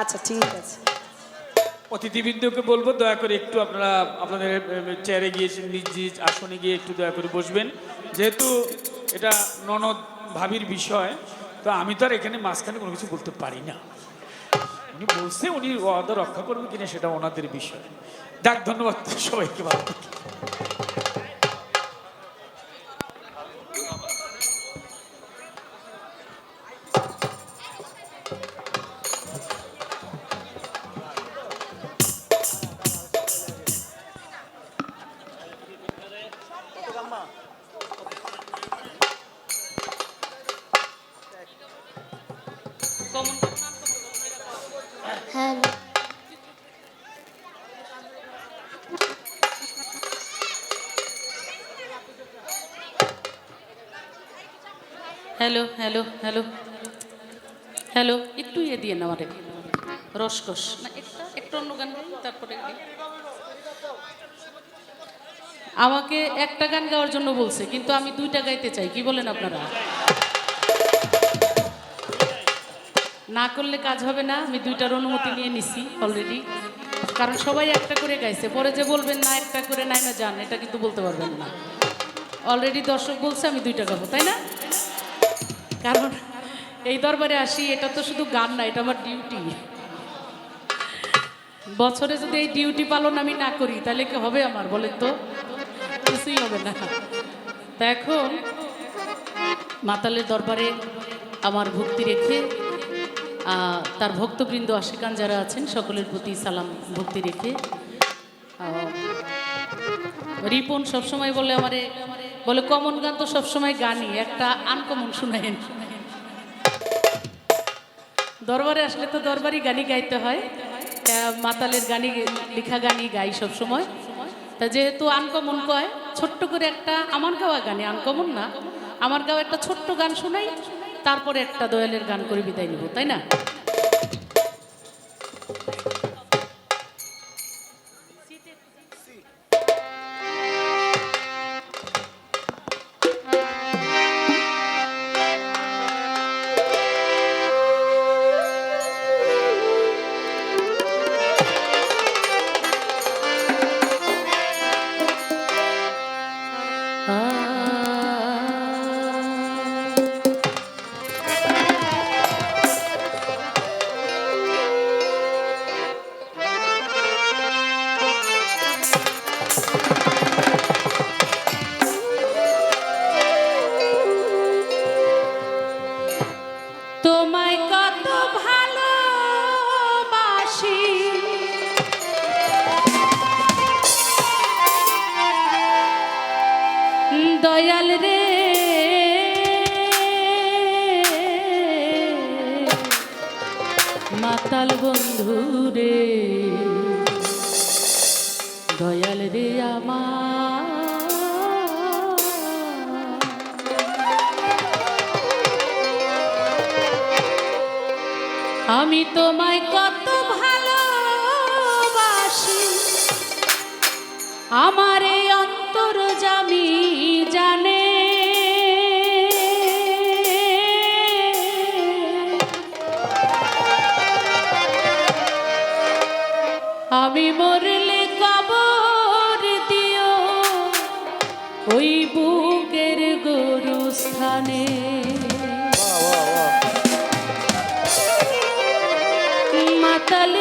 আচ্ছা ঠিক আছে। অতিথিবৃন্দকে বলব, দয়া করে একটু আপনারা আপনাদের চেয়ারে গিয়ে নিজ নিজ আসনে গিয়ে একটু দয়া করে বসবেন। যেহেতু এটা ননদ ভাবির বিষয়, তো আমি তো আর এখানে মাঝখানে কোনো কিছু বলতে পারি না। উনি বলছে, উনি ওয়াদা রক্ষা করবে কিনা সেটা ওনাদের বিষয়। যাক, ধন্যবাদ সবাইকে ভালো হ্যালো হ্যালো হ্যালো হ্যালো একটু ইয়ে দিয়ে না আমারে রসকস। না একটা একটু অন্য গান গাই তারপরে আমাকে একটা গান গাওয়ার জন্য বলছে কিন্তু আমি দুইটা গাইতে চাই কি বলেন আপনারা? না করলে কাজ হবে না আমি দুইটার অনুমতি নিয়ে নিছি অলরেডি কারণ সবাই একটা করে গাইছে পরে যে বলবেন না একটা করে নাই না যান এটা কিন্তু বলতে পারবেন না। অলরেডি দর্শক বলছে আমি দুইটা গাবো তাই না? কারণ এই দরবারে আসি, এটা তো শুধু গান না, এটা আমার ডিউটি বছরে যদি এই ডিউটি পালন আমি না করি, তাহলে কি হবে আমার বলেন তো? কিছুই হবে না। তা এখন মাতালের দরবারে আমার ভক্তি রেখে তার ভক্তবৃন্দ আশিকান যারা আছেন, সকলের প্রতি সালাম, ভক্তি রেখে রিপন সবসময় বলে আমারে, বলে কমন গান তো সবসময় গানই, একটা আনকমন শুনাইন। দরবারে আসলে তো দরবারই গানই গাইতে হয়। মাতালের গানই, লেখা গানই গাই সবসময়। তা যেহেতু আনকমন কয়, ছোট্ট করে একটা আমার গাওয়া গানে আনকমন না। আমার গাওয়া একটা ছোট্ট গান শোনাই, তারপরে একটা দয়ালের গান করে বিদায় নিব, তাই না? দয়াল রে। মাতাল বন্ধু রে দয়াল রে আমার। আমি তোমায় কত ভালোবাসি আমার এই অন্তর জামি জানে। আমি মরলে কবর দিও ওই বুকের গরু স্থানে মাতাল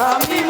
I'm. mamá.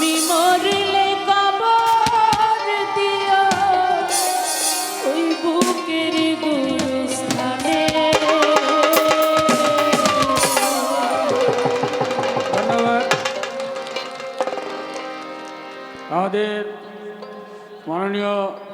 মরলে কবর দিও। ওই বুকের ধন্যবাদ। আমাদের মাননীয়